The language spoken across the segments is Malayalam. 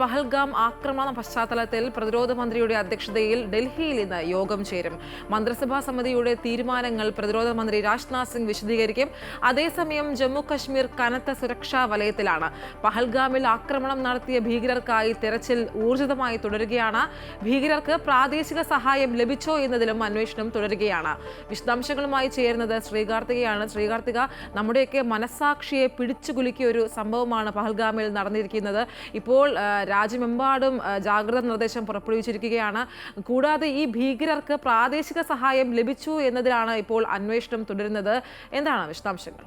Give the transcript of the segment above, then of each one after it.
പഹൽഗാം ആക്രമണ പശ്ചാത്തലത്തിൽ പ്രതിരോധ മന്ത്രിയുടെ അധ്യക്ഷതയിൽ ഡൽഹിയിൽ ഇന്ന് യോഗം ചേരും. മന്ത്രിസഭാ സമിതിയുടെ തീരുമാനങ്ങൾ പ്രതിരോധ മന്ത്രി രാജ്നാഥ് സിംഗ് വിശദീകരിക്കും. അതേസമയം ജമ്മു കശ്മീർ കനത്ത സുരക്ഷാ വലയത്തിലാണ്. പഹൽഗാമിൽ ആക്രമണം നടത്തിയ ഭീകരർക്കായി തെരച്ചിൽ ഊർജിതമായി തുടരുകയാണ്. ഭീകരർക്ക് പ്രാദേശിക സഹായം ലഭിച്ചോ എന്നതിലും അന്വേഷണം തുടരുകയാണ്. വിശദാംശങ്ങളുമായി ചേരുന്നത് ശ്രീകാർത്തികയാണ്. ശ്രീകാർത്തിക നമ്മുടെയൊക്കെ മനസാക്ഷിയെ പിടിച്ചുകുലുക്കിയ ഒരു സംഭവമാണ് പഹൽഗാമിൽ നടന്നിരിക്കുന്നത്. ഇപ്പോൾ രാജ്യമെമ്പാടും ജാഗ്രത നിർദ്ദേശം പുറപ്പെടുവിച്ചിരിക്കുകയാണ്. കൂടാതെ ഈ ഭീകരർക്ക് പ്രാദേശിക സഹായം ലഭിച്ചു എന്നതിലാണ് ഇപ്പോൾ അന്വേഷണം തുടരുന്നത്. എന്താണ് വിശദാംശങ്ങൾ?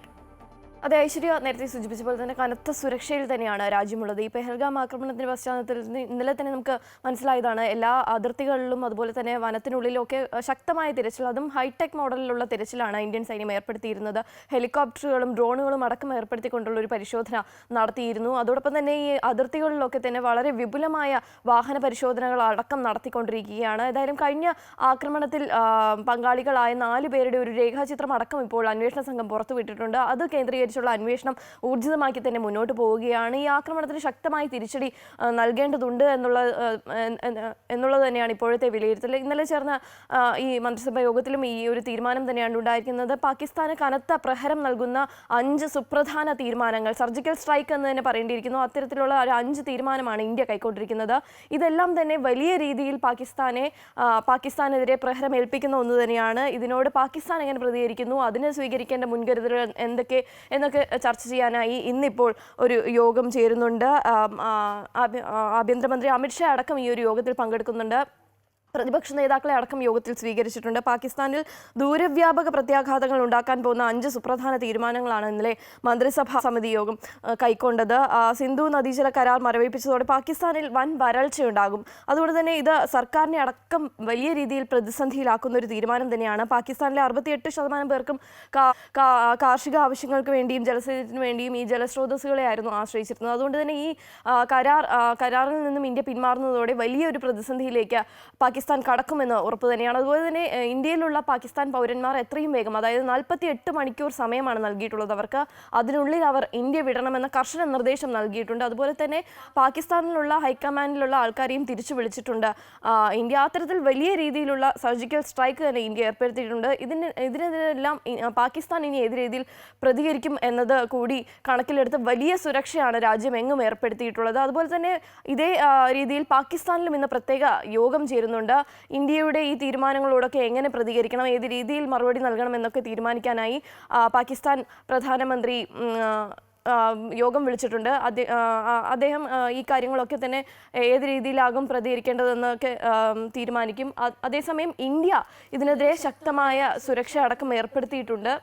അതെ ഐശ്വര്യ നേരത്തെ സൂചിപ്പിച്ച പോലെ തന്നെ കനത്ത സുരക്ഷയിൽ തന്നെയാണ് രാജ്യമുള്ളത്. ഈ പെഹൽഗാം ആക്രമണത്തിന്റെ പശ്ചാത്തലത്തിൽ ഇന്നലെ തന്നെ നമുക്ക് മനസ്സിലായതാണ്. എല്ലാ അതിർത്തികളിലും അതുപോലെ തന്നെ വനത്തിനുള്ളിലൊക്കെ ശക്തമായ തിരച്ചിൽ അതും ഹൈടെക് മോഡലിലുള്ള തിരച്ചിലാണ് ഇന്ത്യൻ സൈന്യം ഏർപ്പെടുത്തിയിരുന്നത്. ഹെലികോപ്റ്ററുകളും ഡ്രോണുകളും അടക്കം ഏർപ്പെടുത്തിക്കൊണ്ടുള്ള ഒരു പരിശോധന നടത്തിയിരുന്നു. അതോടൊപ്പം തന്നെ ഈ അതിർത്തികളിലൊക്കെ തന്നെ വളരെ വിപുലമായ വാഹന പരിശോധനകൾ അടക്കം നടത്തിക്കൊണ്ടിരിക്കുകയാണ്. ഏതായാലും കഴിഞ്ഞ ആക്രമണത്തിൽ പങ്കാളികളായ നാല് പേരുടെ ഒരു രേഖാചിത്രം അടക്കം ഇപ്പോൾ അന്വേഷണ സംഘം പുറത്തുവിട്ടിട്ടുണ്ട്. അത് കേന്ദ്രീകരിച്ചുള്ള അന്വേഷണം ഊർജിതമാക്കി തന്നെ മുന്നോട്ട് പോവുകയാണ്. ഈ ആക്രമണത്തിന് ശക്തമായി തിരിച്ചടി നൽകേണ്ടതുണ്ട് എന്നുള്ള എന്നുള്ളത് തന്നെയാണ് ഇപ്പോഴത്തെ വിലയിരുത്തൽ. ഇന്നലെ ചേർന്ന ഈ മന്ത്രിസഭാ യോഗത്തിലും ഈ ഒരു തീരുമാനം തന്നെയാണ് ഉണ്ടായിരിക്കുന്നത്. പാകിസ്ഥാന് കനത്ത പ്രഹരം നൽകുന്ന അഞ്ച് സുപ്രധാന തീരുമാനങ്ങൾ സർജിക്കൽ സ്ട്രൈക്ക് എന്ന് തന്നെ പറയേണ്ടിയിരിക്കുന്നു. അത്തരത്തിലുള്ള ഒരു അഞ്ച് തീരുമാനമാണ് ഇന്ത്യ കൈക്കൊണ്ടിരിക്കുന്നത്. ഇതെല്ലാം തന്നെ വലിയ രീതിയിൽ പാകിസ്ഥാനെ പാകിസ്ഥാനെതിരെ പ്രഹരം ഏൽപ്പിക്കുന്ന ഒന്ന് തന്നെയാണ്. ഇതിനോട് പാകിസ്ഥാൻ എങ്ങനെ പ്രതികരിക്കുന്നു? അതിന് സ്വീകരിക്കേണ്ട മുൻകരുതലുകൾ എന്തൊക്കെ എന്നൊക്കെ ചർച്ച ചെയ്യാനായി ഇന്നിപ്പോൾ ഒരു യോഗം ചേരുന്നുണ്ട്. ആഭ്യന്തരമന്ത്രി അമിത്ഷാ അടക്കം ഈ ഒരു യോഗത്തിൽ പങ്കെടുക്കുന്നുണ്ട്. പ്രതിപക്ഷ നേതാക്കളെ അടക്കം യോഗത്തിൽ സ്വീകരിച്ചിട്ടുണ്ട്. പാകിസ്ഥാനിൽ ദൂരവ്യാപക പ്രത്യാഘാതങ്ങൾ ഉണ്ടാക്കാൻ പോകുന്ന അഞ്ച് സുപ്രധാന തീരുമാനങ്ങളാണ് ഇന്നലെ മന്ത്രിസഭാ സമിതി യോഗം കൈക്കൊണ്ടത്. സിന്ധു നദീജല കരാർ മരവിപ്പിച്ചതോടെ പാകിസ്ഥാനിൽ വൻ വരൾച്ചയുണ്ടാകും. അതുകൊണ്ട് തന്നെ ഇത് സർക്കാരിനെ അടക്കം വലിയ രീതിയിൽ പ്രതിസന്ധിയിലാക്കുന്ന ഒരു തീരുമാനം തന്നെയാണ്. പാകിസ്ഥാനിലെ അറുപത്തിയെട്ട് ശതമാനം പേർക്കും കാർഷിക ആവശ്യങ്ങൾക്ക് വേണ്ടിയും ജലസേചനത്തിന് വേണ്ടിയും ഈ ജലസ്രോതസ്സുകളെ ആയിരുന്നു ആശ്രയിച്ചിരുന്നത്. അതുകൊണ്ട് തന്നെ ഈ കരാർ കരാറിൽ നിന്നും ഇന്ത്യ പിന്മാറുന്നതോടെ വലിയൊരു പ്രതിസന്ധിയിലേക്ക് പാകിസ്ഥാൻ കടക്കുമെന്ന് ഉറപ്പ് തന്നെയാണ്. അതുപോലെ തന്നെ ഇന്ത്യയിലുള്ള പാകിസ്ഥാൻ പൗരന്മാർ എത്രയും വേഗം അതായത് നാൽപ്പത്തി എട്ട് മണിക്കൂർ സമയമാണ് നൽകിയിട്ടുള്ളത്. അവർക്ക് അതിനുള്ളിൽ അവർ ഇന്ത്യ വിടണമെന്ന കർശന നിർദ്ദേശം നൽകിയിട്ടുണ്ട്. അതുപോലെ തന്നെ പാകിസ്ഥാനിലുള്ള ഹൈക്കമാൻഡിലുള്ള ആൾക്കാരെയും തിരിച്ചു വിളിച്ചിട്ടുണ്ട്. ഇന്ത്യ അത്തരത്തിൽ വലിയ രീതിയിലുള്ള സർജിക്കൽ സ്ട്രൈക്ക് തന്നെ ഇന്ത്യ ഏർപ്പെടുത്തിയിട്ടുണ്ട്. ഇതിന് ഇതിനെതിരെല്ലാം പാകിസ്ഥാൻ ഇനി ഏത് രീതിയിൽ പ്രതികരിക്കും എന്നത് കൂടി കണക്കിലെടുത്ത് വലിയ സുരക്ഷയാണ് രാജ്യം എങ്ങും ഏർപ്പെടുത്തിയിട്ടുള്ളത്. അതുപോലെ തന്നെ ഇതേ രീതിയിൽ പാകിസ്ഥാനിലും ഇന്ന് പ്രത്യേക യോഗം ചേരുന്നുണ്ട്. ഇന്ത്യയുടെ ഈ തീരുമാനങ്ങളോടൊക്കെ എങ്ങനെ പ്രതികരിക്കണം? ഏത് രീതിയിൽ മറുപടി നൽകണം എന്നൊക്കെ തീരുമാനിക്കാനായി പാകിസ്ഥാൻ പ്രധാനമന്ത്രി യോഗം വിളിച്ചിട്ടുണ്ട്. അദ്ദേഹം ഈ കാര്യങ്ങളൊക്കെ തന്നെ ഏത് രീതിയിലാകും പ്രതികരിക്കേണ്ടതെന്നൊക്കെ തീരുമാനിക്കും. അതേസമയം ഇന്ത്യ ഇതിനെതിരെ ശക്തമായ സുരക്ഷ അടക്കം ഏർപ്പെടുത്തിയിട്ടുണ്ട്.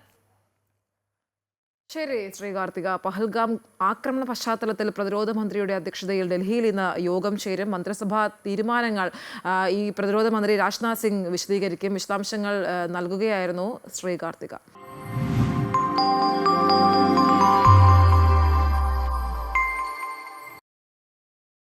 ശരി ശ്രീകാർത്തിക പഹൽഗാം ആക്രമണ പശ്ചാത്തലത്തിൽ പ്രതിരോധ മന്ത്രിയുടെ അധ്യക്ഷതയിൽ ഡൽഹിയിൽ ഇന്ന് യോഗം ചേരും. മന്ത്രിസഭാ തീരുമാനങ്ങൾ ഈ പ്രതിരോധ മന്ത്രി രാജ്നാഥ് സിംഗ് വിശദീകരിക്കും. വിശദാംശങ്ങൾ നൽകുകയായിരുന്നു ശ്രീ ശ്രീകാർത്തിക